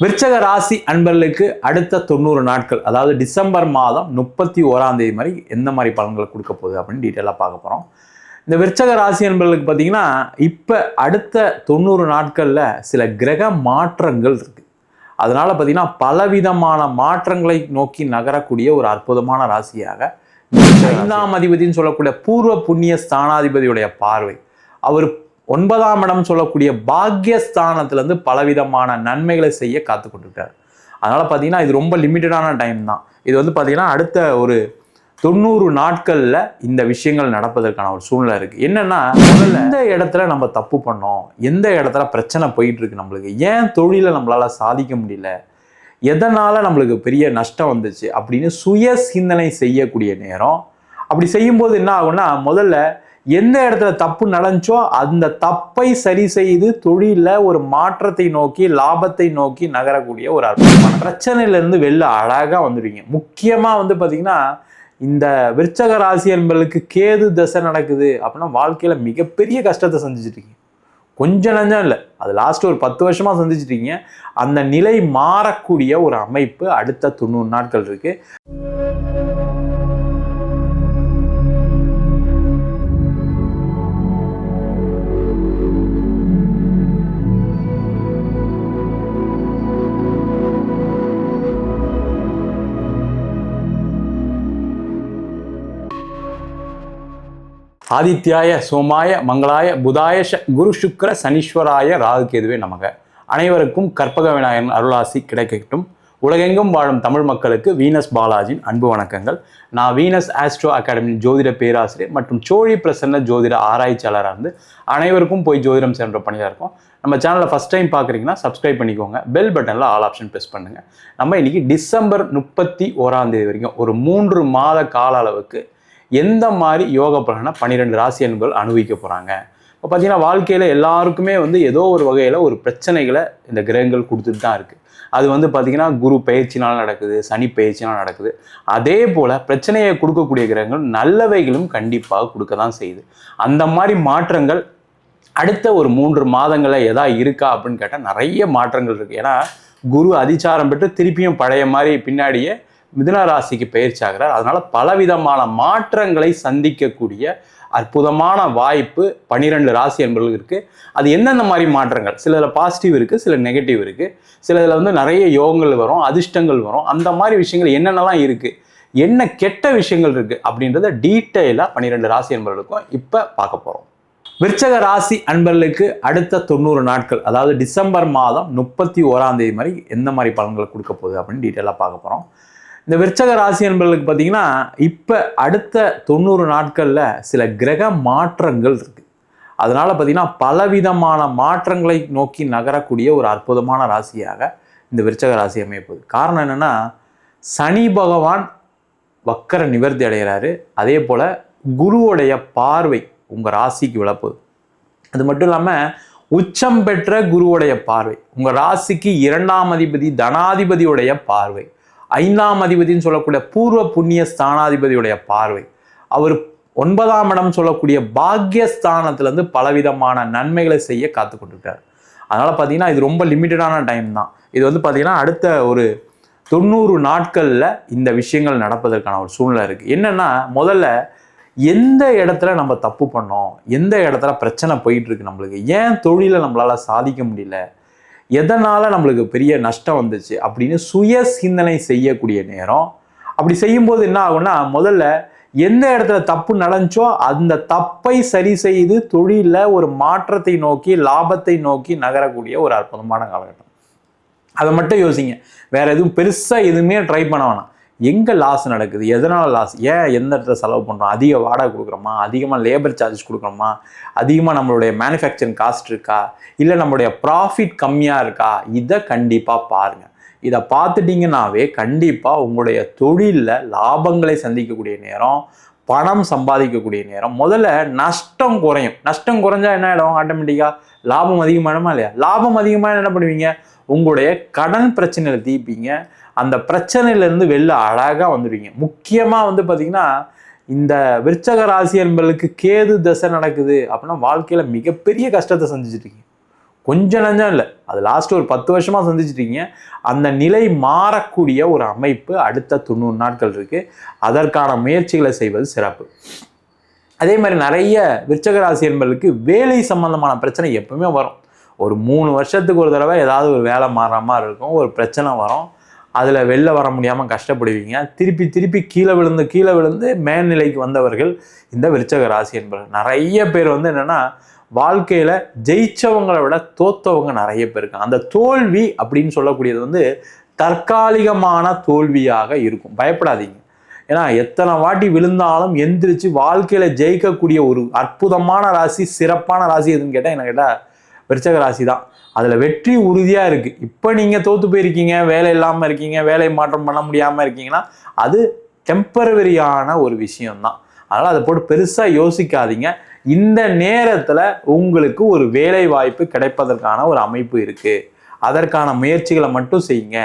விருச்சக ராசி அன்பர்களுக்கு அடுத்த தொண்ணூறு நாட்கள் அதாவது டிசம்பர் மாதம் முப்பத்தி ஓராம் தேதி மாதிரி எந்த மாதிரி பலன்களை கொடுக்க போகுது அப்படின்னு டீட்டெயிலாக பார்க்க போகிறோம் இந்த விருச்சக ராசி அன்பர்களுக்கு பார்த்தீங்கன்னா இப்போ அடுத்த தொண்ணூறு நாட்களில் சில கிரக மாற்றங்கள் இருக்கு. அதனால் பார்த்தீங்கன்னா பலவிதமான மாற்றங்களை நோக்கி நகரக்கூடிய ஒரு அற்புதமான ராசியாக ஐந்தாம் அதிபதினு சொல்லக்கூடிய பூர்வ புண்ணிய ஸ்தானாதிபதியுடைய பார்வை. அவர் ஒன்பதாம் இடம் சொல்லக்கூடிய பாக்யஸ்தானத்துலேருந்து பலவிதமான நன்மைகளை செய்ய காத்து கொண்டிருக்காரு அதனால் பார்த்தீங்கன்னா இது ரொம்ப லிமிட்டடான டைம் தான். இது வந்து பார்த்தீங்கன்னா அடுத்த ஒரு தொண்ணூறு நாட்களில் இந்த விஷயங்கள் நடப்பதற்கான ஒரு சூழ்நிலை இருக்குது என்னென்னா எந்த இடத்துல நம்ம தப்பு பண்ணோம்? எந்த இடத்துல பிரச்சனை போயிட்டுருக்கு நம்மளுக்கு? ஏன் தொழிலை நம்மளால் சாதிக்க முடியல? எதனால் நம்மளுக்கு பெரிய நஷ்டம் வந்துச்சு? அப்படின்னு சுய சிந்தனை செய்யக்கூடிய நேரம். அப்படி செய்யும்போது என்ன ஆகும்னா முதல்ல எந்த இடத்துல தப்பு நடந்துச்சோ அந்த தப்பை சரி செய்து தொழிலில் ஒரு மாற்றத்தை நோக்கி லாபத்தை நோக்கி நகரக்கூடிய ஒரு அற்புதமான பிரச்சனையிலேருந்து வெளில அழகாக வந்துடுவீங்க முக்கியமாக வந்து பார்த்திங்கன்னா இந்த விருச்சக ராசி என்பர்களுக்கு கேது தசை நடக்குது அப்படின்னா வாழ்க்கையில் மிகப்பெரிய கஷ்டத்தை சந்திச்சிட்டு இருக்கீங்க கொஞ்சம் நஞ்சம் இல்லை அது லாஸ்ட் ஒரு பத்து வருஷமா சந்திச்சிட்டு இருக்கீங்க அந்த நிலை மாறக்கூடிய ஒரு அமைப்பு அடுத்த தொண்ணூறு நாட்கள் இருக்கு. ஆதித்யாய சோமாய மங்களாய புதாய குரு சுக்கர சனீஸ்வராய ராகுகேதுவே நமக. அனைவருக்கும் கற்பக விநாயகன் அருளாசி கிடைக்கட்டும். உலகெங்கும் வாழும் தமிழ் மக்களுக்கு வீனஸ் பாலாஜியின் அன்பு வணக்கங்கள். நான் வீனஸ் ஆஸ்ட்ரோ அகாடமி ஜோதிட பேராசிரியர் மற்றும் சோழி பிரசன்ன ஜோதிட ஆராய்ச்சியாளராக இருந்து அனைவருக்கும் போய் ஜோதிடம் சென்ற பணியாக இருக்கும். நம்ம சேனலை ஃபஸ்ட் டைம் பார்க்குறீங்கன்னா சப்ஸ்கிரைப் பண்ணிக்கோங்க. பெல் பட்டனில் ஆல் ஆப்ஷன் ப்ரெஸ் பண்ணுங்க. நம்ம இன்றைக்கி டிசம்பர் முப்பத்தி ஓராந்தேதி வரைக்கும் ஒரு மூன்று மாத கால அளவுக்கு எந்த மாதிரி யோக பலனை பன்னிரெண்டு ராசி அன்பர்கள் அனுபவிக்க போகிறாங்க இப்போ பார்த்தீங்கன்னா வாழ்க்கையில் எல்லாருக்குமே வந்து ஏதோ ஒரு வகையில் ஒரு பிரச்சனைகளை இந்த கிரகங்கள் கொடுத்துட்டு தான் இருக்குது அது வந்து பார்த்திங்கன்னா குரு பயிற்சினால் நடக்குது சனி பயிற்சினால் நடக்குது. அதே போல் பிரச்சனையை கொடுக்கக்கூடிய கிரகங்கள் நல்லவைகளும் கண்டிப்பாக கொடுக்க தான் செய்யுது. அந்த மாதிரி மாற்றங்கள் அடுத்த ஒரு மூன்று மாதங்களில் எதா இருக்கா அப்படின்னு கேட்டால் நிறைய மாற்றங்கள் இருக்குது ஏன்னா குரு அதிச்சாரம் பெற்று திருப்பியும் பழைய மாதிரி பின்னாடியே மிதுன ராசிக்கு பயிற்சி ஆகிறார். அதனால பலவிதமான மாற்றங்களை சந்திக்கக்கூடிய அற்புதமான வாய்ப்பு பன்னிரெண்டு ராசி என்பவர்களுக்கு இருக்கு. அது எந்தெந்த மாதிரி மாற்றங்கள்? சிலதில் பாசிட்டிவ் இருக்கு சில நெகட்டிவ் இருக்கு. சிலதில் வந்து நிறைய யோகங்கள் வரும் அதிர்ஷ்டங்கள் வரும். அந்த மாதிரி விஷயங்கள் என்னென்னலாம் இருக்கு? என்ன கெட்ட விஷயங்கள் இருக்கு? அப்படின்றத டீட்டெயிலாக பன்னிரெண்டு ராசி என்பவர்களுக்கும் இப்போ பார்க்க போகிறோம் விருச்சக ராசி அன்பர்களுக்கு அடுத்த தொண்ணூறு நாட்கள் அதாவது டிசம்பர் மாதம் முப்பத்தி ஓராந்தேதி மாதிரி எந்த மாதிரி பலன்களை கொடுக்க போகுது அப்படின்னு டீட்டெயிலாக பார்க்க போகிறோம் இந்த விற்சக ராசி என்பவர்களுக்கு பார்த்தீங்கன்னா இப்போ அடுத்த தொண்ணூறு நாட்களில் சில கிரக மாற்றங்கள் இருக்குது அதனால் பார்த்தீங்கன்னா பலவிதமான மாற்றங்களை நோக்கி நகரக்கூடிய ஒரு அற்புதமான ராசியாக இந்த விருச்சக ராசி அமைப்பது காரணம் என்னென்னா சனி பகவான் வக்கர நிவர்த்தி அடைகிறாரு. அதே போல் குருவுடைய பார்வை உங்கள் ராசிக்கு விளப்புது அது மட்டும் இல்லாமல் உச்சம் பெற்ற குருவுடைய பார்வை உங்கள் ராசிக்கு இரண்டாம் அதிபதி தனாதிபதியுடைய பார்வை ஐந்தாம் அதிபதின்னு சொல்லக்கூடிய பூர்வ புண்ணிய ஸ்தானாதிபதியுடைய பார்வை. அவர் ஒன்பதாம் இடம் சொல்லக்கூடிய பாக்யஸ்தானத்துலேருந்து பலவிதமான நன்மைகளை செய்ய காத்து கொண்டிருக்காரு. அதனால் பார்த்தீங்கன்னா இது ரொம்ப லிமிட்டடான டைம் தான். இது வந்து பார்த்தீங்கன்னா அடுத்த ஒரு தொண்ணூறு நாட்களில் இந்த விஷயங்கள் நடப்பதற்கான ஒரு சூழ்நிலை இருக்குது என்னென்னா முதல்ல எந்த இடத்துல நம்ம தப்பு பண்ணோம்? எந்த இடத்துல பிரச்சனை போயிட்டுருக்கு நம்மளுக்கு? ஏன் தொழிலை நம்மளால் சாதிக்க முடியல? எதனால் நம்மளுக்கு பெரிய நஷ்டம் வந்துச்சு அப்படின்னு சுய சிந்தனை செய்யக்கூடிய நேரம். அப்படி செய்யும்போது என்ன ஆகும்னா முதல்ல எந்த இடத்துல தப்பு நடந்துச்சோ அந்த தப்பை சரி செய்து தொழிலில் ஒரு மாற்றத்தை நோக்கி லாபத்தை நோக்கி நகரக்கூடிய ஒரு அற்புதமான காலகட்டம். அதை மட்டும் யோசிங்க. வேற எதுவும் பெருசாக எதுவுமே ட்ரை பண்ண வேணாம். எங்கே லாஸ் நடக்குது? எதனால் லாஸ் ஏன் எந்த இடத்துல செலவு பண்ணுறோம் அதிக வாடகை கொடுக்குறோமா? அதிகமாக லேபர் சார்ஜஸ் கொடுக்குறோமா? அதிகமாக நம்மளுடைய மேனுஃபேக்சரிங் காஸ்ட் இருக்கா? இல்லை நம்மளுடைய ப்ராஃபிட் கம்மியாக இருக்கா? இதை கண்டிப்பாக பாருங்கள் இதை பார்த்துட்டிங்கனாவே கண்டிப்பாக உங்களுடைய தொழிலில் லாபங்களை சந்திக்கக்கூடிய நேரம் பணம் சம்பாதிக்கக்கூடிய நேரம் முதல்ல நஷ்டம் குறையும். நஷ்டம் குறைஞ்சா என்ன ஆகிடும் ஆட்டோமேட்டிக்காக லாபம் அதிகமாகிடுமா இல்லையா? லாபம் அதிகமாக என்ன பண்ணுவீங்க? உங்களுடைய கடன் பிரச்சனையில் தீர்ப்பீங்க அந்த பிரச்சனையிலேருந்து வெளில அழகாக வந்துடுவீங்க. முக்கியமாக வந்து பார்த்தீங்கன்னா இந்த விருச்சக ராசி என்பர்களுக்கு கேது தசை நடக்குது அப்படின்னா வாழ்க்கையில் மிகப்பெரிய கஷ்டத்தை சந்திச்சிருக்கீங்க கொஞ்சம் நஞ்சம் இல்லை. அது லாஸ்ட் ஒரு பத்து வருஷமாக சந்திச்சிட்டீங்க அந்த நிலை மாறக்கூடிய ஒரு அமைப்பு அடுத்த தொண்ணூறு நாட்கள் இருக்குது அதற்கான முயற்சிகளை செய்வது சிறப்பு. அதே மாதிரி நிறைய விருச்சக ராசி என்பதற்கு வேலை சம்பந்தமான பிரச்சனை எப்பவுமே வரும். ஒரு மூணு வருஷத்துக்கு ஒரு தடவை ஏதாவது ஒரு வேலை மாறுற மாதிரி இருக்கும். ஒரு பிரச்சனை வரும். அதில் வெளில வர முடியாமல் கஷ்டப்படுவீங்க திருப்பி திருப்பி கீழே விழுந்து கீழே விழுந்து மேல்நிலைக்கு வந்தவர்கள் இந்த விருச்சக ராசி என்பவர்கள். நிறைய பேர் வந்து என்னென்னா வாழ்க்கையில் ஜெயிச்சவங்களை விட தோத்தவங்க நிறைய பேர் இருக்காங்க. அந்த தோல்வி அப்படின்னு சொல்லக்கூடியது வந்து தற்காலிகமான தோல்வியாக இருக்கும். பயப்படாதீங்க. ஏன்னா எத்தனை வாட்டி விழுந்தாலும் எந்திரிச்சு வாழ்க்கையில் ஜெயிக்கக்கூடிய ஒரு அற்புதமான ராசி சிறப்பான ராசி எதுன்னு கேட்டால் என்ன கேட்டால் விருச்சக ராசி தான் அதில் வெற்றி உறுதியாக இருக்குது இப்போ நீங்கள் தோற்று போயிருக்கீங்க வேலை இல்லாமல் இருக்கீங்க வேலை மாற்றம் பண்ண முடியாமல் இருக்கீங்கன்னா அது டெம்பரவரியான ஒரு விஷயம்தான். அதனால் அதை போட்டு பெருசாக யோசிக்காதீங்க. இந்த நேரத்தில் உங்களுக்கு ஒரு வேலை வாய்ப்பு கிடைப்பதற்கான ஒரு அமைப்பு இருக்குது அதற்கான முயற்சிகளை மட்டும் செய்யுங்க.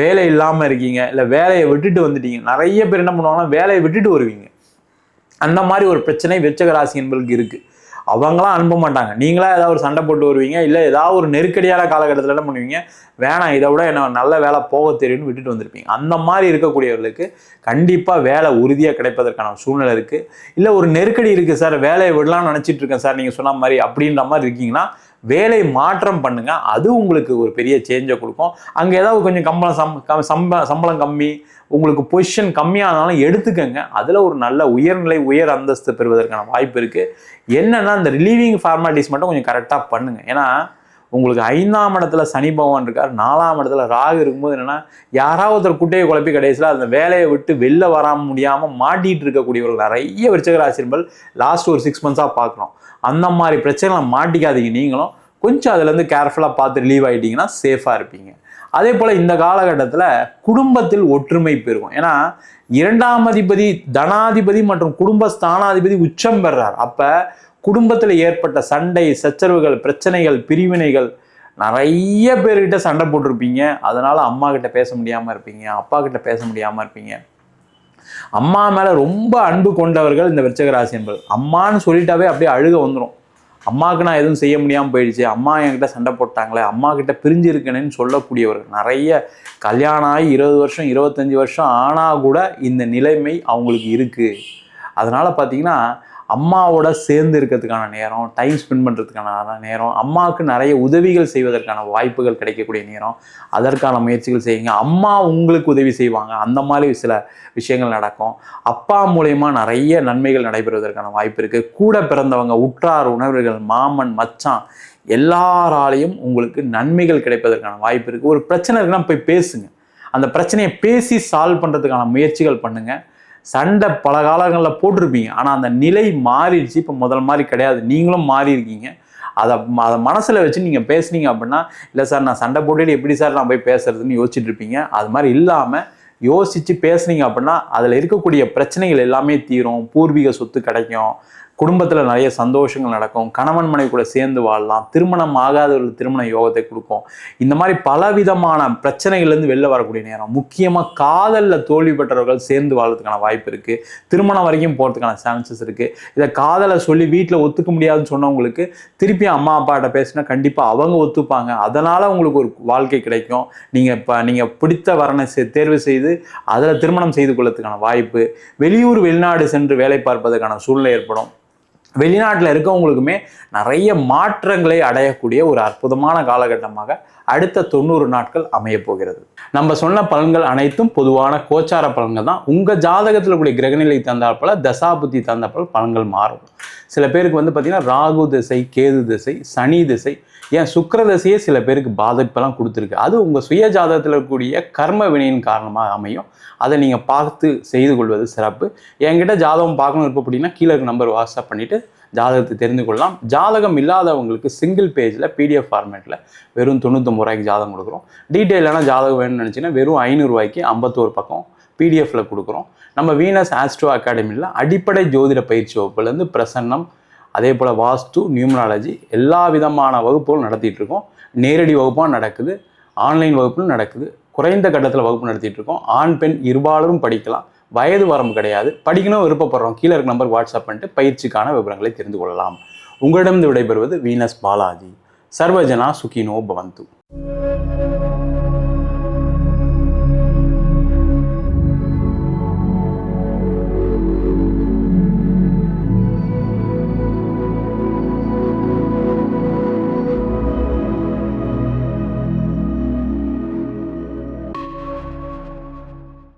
வேலை இல்லாமல் இருக்கீங்க இல்லை வேலையை விட்டுட்டு வந்துட்டீங்க. நிறைய பேர் என்ன பண்ணுவாங்கன்னா வேலையை விட்டுட்டு வருவீங்க. அந்த மாதிரி ஒரு பிரச்சனை வெச்சகராசி என்பதுக்கு இருக்குது அவங்களாம் அனுப்ப மாட்டாங்க. நீங்களா ஏதாவது ஒரு சண்டை போட்டு வருவீங்க இல்லை ஏதாவது ஒரு நெருக்கடியான காலகட்டத்தில் என்ன பண்ணுவீங்க? வேணாம் இதை விட என்ன நல்ல வேலை போக தெரியும்னு விட்டுட்டு வந்திருப்பீங்க. அந்த மாதிரி இருக்கக்கூடியவர்களுக்கு கண்டிப்பாக வேலை உறுதியாக கிடைப்பதற்கான சூழ்நிலை இருக்குது இல்லை ஒரு நெருக்கடி இருக்குது சார் வேலையை விடலாம்னு நினச்சிட்டு இருக்கேன் சார் நீங்கள் சொன்ன மாதிரி அப்படின்ற மாதிரி இருக்கீங்கன்னா வேலை மாற்றம் பண்ணுங்க. அது உங்களுக்கு ஒரு பெரிய சேஞ்சை கொடுக்கும். அங்கே ஏதாவது கொஞ்சம் கம்பளம் சம் க- சம்ப சம்பளம் கம்மி உங்களுக்கு பொசிஷன் கம்மியானாலும் எடுத்துக்கங்க. அதில் ஒரு நல்ல உயர்நிலை உயர் அந்தஸ்து பெறுவதற்கான வாய்ப்பு இருக்குது என்னென்னா அந்த ரிலீவிங் ஃபார்மாலிட்டிஸ் மட்டும் கொஞ்சம் கரெக்டாக பண்ணுங்க. ஏன்னா உங்களுக்கு ஐந்தாம் இடத்துல சனி பகவான் இருக்கார் நாலாம் இடத்துல ராகு இருக்கும்போது என்னென்னா யாராவது ஒருத்தர் குட்டையை குழப்பி கடைசியில் அந்த வேலையை விட்டு வெளில வர முடியாமல் மாட்டிகிட்டு இருக்கக்கூடியவர்கள் நிறைய விருச்சக லாஸ்ட் ஒரு சிக்ஸ் மந்த்ஸாக பார்க்குறோம். அந்த மாதிரி பிரச்சனைகளை மாட்டிக்காதீங்க நீங்களும். கொஞ்சம் அதுலேருந்து கேர்ஃபுல்லாக பார்த்து ரிலீவ் ஆகிட்டீங்கன்னா சேஃபாக இருப்பீங்க. அதே போல் இந்த காலகட்டத்தில் குடும்பத்தில் ஒற்றுமை பெருகும். ஏன்னா இரண்டாம் அதிபதி தனாதிபதி மற்றும் குடும்ப ஸ்தானாதிபதி உச்சம் பெறார். அப்போ குடும்பத்தில் ஏற்பட்ட சண்டை சச்சரவுகள் பிரச்சனைகள் பிரிவினைகள் நிறைய பேர்கிட்ட சண்டை போட்டிருப்பீங்க. அதனால் அம்மா கிட்ட பேச முடியாமல் இருப்பீங்க அப்பா கிட்ட பேச முடியாமல் இருப்பீங்க. அம்மா மேலே ரொம்ப அன்பு கொண்டவர்கள் இந்த விருச்சக என்பது அம்மான்னு சொல்லிட்டாவே அப்படியே அழுக வந்துடும் அம்மாவுக்கு நான் எதுவும் செய்ய முடியாமல் போயிடுச்சு அம்மா என்கிட்ட சண்டை போட்டாங்களே அம்மா கிட்ட பிரிஞ்சு சொல்லக்கூடியவர்கள். நிறைய கல்யாணம் ஆகி இருபது வருஷம் இருபத்தஞ்சி வருஷம் ஆனால் கூட இந்த நிலைமை அவங்களுக்கு இருக்குது அதனால் பார்த்தீங்கன்னா அம்மாவோட சேர்ந்து இருக்கிறதுக்கான நேரம் டைம் ஸ்பெண்ட் பண்ணுறதுக்கான நேரம் அம்மாவுக்கு நிறைய உதவிகள் செய்வதற்கான வாய்ப்புகள் கிடைக்கக்கூடிய நேரம் அதற்கான முயற்சிகள் செய்யுங்க. அம்மா உங்களுக்கு உதவி செய்வாங்க. அந்த மாதிரி சில விஷயங்கள் நடக்கும். அப்பா மூலயமா நிறைய நன்மைகள் நடைபெறுவதற்கான வாய்ப்பு இருக்குது கூட பிறந்தவங்க உற்றார் உணர்வுகள் மாமன் மச்சான் எல்லாராலையும் உங்களுக்கு நன்மைகள் கிடைப்பதற்கான வாய்ப்பு இருக்குது ஒரு பிரச்சனை இருக்குன்னா போய் பேசுங்க. அந்த பிரச்சனையை பேசி சால்வ் பண்ணுறதுக்கான முயற்சிகள் பண்ணுங்கள் சண்டை பல காலங்களில் போட்டிருப்பீங்க. ஆனால் அந்த நிலை மாறிடுச்சு. இப்போ முதல் மாதிரி கிடையாது. நீங்களும் மாறி இருக்கீங்க. அதை அதை மனசில் வச்சு நீங்கள் பேசுனீங்க அப்படின்னா இல்லை சார் நான் சண்டை போட்டுட்டு எப்படி சார் நான் போய் பேசுறதுன்னு யோசிச்சுட்டு இருப்பீங்க. அது மாதிரி இல்லாமல் யோசித்து பேசுனீங்க அப்படின்னா அதில் இருக்கக்கூடிய பிரச்சனைகள் எல்லாமே தீரும். பூர்வீக சொத்து கிடைக்கும். குடும்பத்தில் நிறைய சந்தோஷங்கள் நடக்கும். கணவன் மனைவி கூட சேர்ந்து வாழலாம். திருமணம் ஆகாதவர்கள் திருமண யோகத்தை கொடுக்கும். இந்த மாதிரி பலவிதமான பிரச்சனைகள்லேருந்து வெளில வரக்கூடிய நேரம். முக்கியமாக காதலில் தோல்வி பெற்றவர்கள் சேர்ந்து வாழ்றதுக்கான வாய்ப்பு இருக்குது திருமணம் வரைக்கும் போகிறதுக்கான சான்சஸ் இருக்குது இதை காதலை சொல்லி வீட்டில் ஒத்துக்க முடியாதுன்னு சொன்னவங்களுக்கு திருப்பி அம்மா அப்பாட்ட பேசினா கண்டிப்பாக அவங்க ஒத்துப்பாங்க. அதனால் உங்களுக்கு ஒரு வாழ்க்கை கிடைக்கும். நீங்கள் இப்போ நீங்கள் பிடித்த வரனை செ- தேர்வு செய்து அதில் திருமணம் செய்து கொள்ளத்துக்கான வாய்ப்பு. வெளியூர் வெளிநாடு சென்று வேலை பார்ப்பதற்கான சூழ்நிலை ஏற்படும். வெளிநாட்டில் இருக்கவங்களுக்குமே நிறைய மாற்றங்களை அடையக்கூடிய ஒரு அற்புதமான காலகட்டமாக அடுத்த தொண்ணூறு நாட்கள் அமைய போகிறது. நம்ம சொன்ன பலன்கள் அனைத்தும் பொதுவான கோச்சார பலன்கள் தான். உங்கள் ஜாதகத்தில் கூடிய கிரகநிலை தந்தாற்போல தசாபுத்தி தந்தாற்போல பலன்கள் மாறும். சில பேருக்கு வந்து பார்த்திங்கன்னா ராகு திசை கேது திசை சனி திசை ஏன் சுக்கரதசையே சில பேருக்கு பாதிப்பெல்லாம் கொடுத்துருக்கு? அது உங்கள் சுய ஜாதகத்தில் இருக்கக்கூடிய கர்ம வினையின் காரணமாக அமையும். அதை நீங்கள் பார்த்து செய்து கொள்வது சிறப்பு. என்கிட்ட ஜாதகம் பார்க்கணும் விருப்பப்பட்டீங்கன்னா கீழே நம்பர் வாட்ஸ்அப் பண்ணிவிட்டு ஜாதகத்தை தெரிந்து கொள்ளலாம். ஜாதகம் இல்லாதவங்களுக்கு சிங்கிள் பேஜில் பிடிஎஃப் ஃபார்மேட்டில் வெறும் தொண்ணூத்தொம்பது ரூபாய்க்கு ஜாதகம் கொடுக்குறோம். டீட்டெயிலான ஜாதகம் வேணும்னு நினச்சிங்கன்னா வெறும் ஐநூறுரூவாய்க்கு ஐம்பத்தோரு பக்கம் பிடிஎஃப்ல கொடுக்குறோம். நம்ம வீனஸ் ஆஸ்ட்ரோ அகாடமியில் அடிப்படை ஜோதிட பயிற்சி வகுப்புலேருந்து பிரசன்னம் அதே போல் வாஸ்து நியூமராலஜி எல்லா விதமான வகுப்புகளும் நடத்திட்டு இருக்கோம். நேரடி வகுப்பாக நடக்குது ஆன்லைன் வகுப்பும் நடக்குது. குறைந்த கட்டத்தில் வகுப்பு நடத்திட்டு இருக்கோம். ஆண் பெண் இருபாலரும் படிக்கலாம். வயது வரம்பு கிடையாது. படிக்கணும் விருப்பப்படுறோம். கீழே இருக்க நம்பர் வாட்ஸ்அப் பண்ணிட்டு பயிற்சிக்கான விவரங்களை தெரிந்து கொள்ளலாம். உங்களிடம் விடைபெறுவது வீனஸ் பாலாஜி. சர்வஜனா சுகினோ பவந்து.